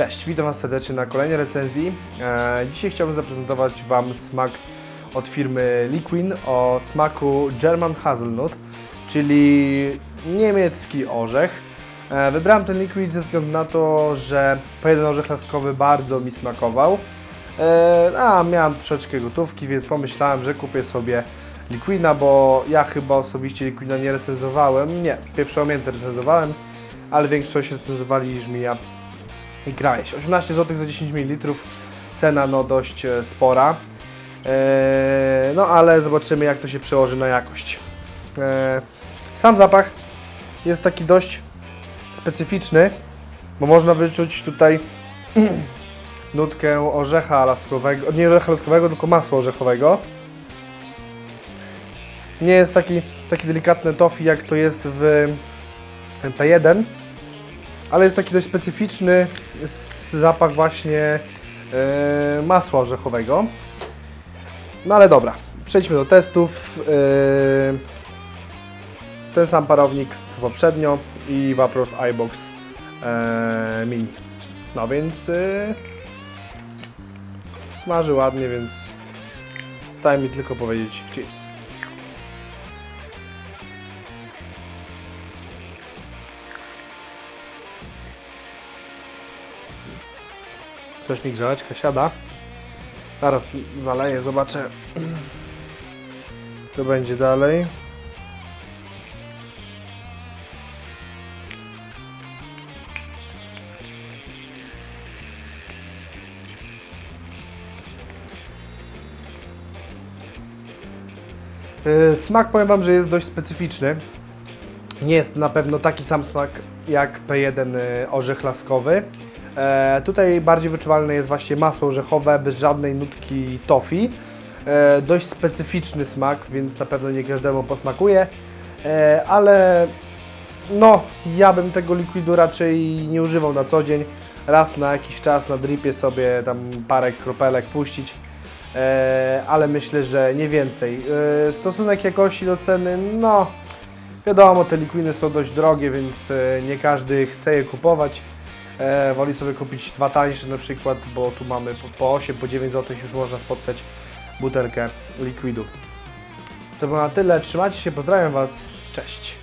Cześć, witam Was serdecznie na kolejnej recenzji. E, dzisiaj chciałbym zaprezentować Wam smak od firmy Liquin o smaku German Hazelnut, czyli niemiecki orzech. E, wybrałem ten liquid ze względu na to, że jeden orzech laskowy bardzo mi smakował. E, a miałem troszeczkę gotówki, więc pomyślałem, że kupię sobie Liquina, bo ja chyba osobiście Liquina nie recenzowałem. Nie, pieprzomięty recenzowałem, ale większość recenzowali Żmija i Grałeś. 18 zł za 10 ml, cena no dość e, spora. E, no ale zobaczymy jak to się przełoży na jakość. E, sam zapach jest taki dość specyficzny, bo można wyczuć tutaj nutkę orzecha laskowego, nie orzecha laskowego, tylko masła orzechowego. Nie jest taki, taki delikatny tofi jak to jest w P1, ale jest taki dość specyficzny zapach właśnie e, masła orzechowego. No ale dobra, przejdźmy do testów. E, ten sam parownik co poprzednio i Vapros iBox e, Mini. No więc e, smaży ładnie, więc staje mi tylko powiedzieć cheers. Też mi grzałeczka siada. Zaraz zaleję, zobaczę. To będzie dalej. Yy, Smak powiem Wam, że jest dość specyficzny. Nie jest na pewno taki sam smak jak P1 y, orzech laskowy. E, tutaj bardziej wyczuwalne jest właśnie masło orzechowe bez żadnej nutki tofi. E, dość specyficzny smak, więc na pewno nie każdemu posmakuje. E, ale no, ja bym tego likwidu raczej nie używał na co dzień. Raz na jakiś czas na dripie sobie tam parę kropelek puścić. E, ale myślę, że nie więcej. E, stosunek jakości do ceny, no wiadomo, te likwiny są dość drogie, więc e, nie każdy chce je kupować. E, woli sobie kupić dwa tańsze na przykład, bo tu mamy po, po 8, po 9 zł już można spotkać butelkę likwidu. To było na tyle, trzymajcie się, pozdrawiam Was, cześć!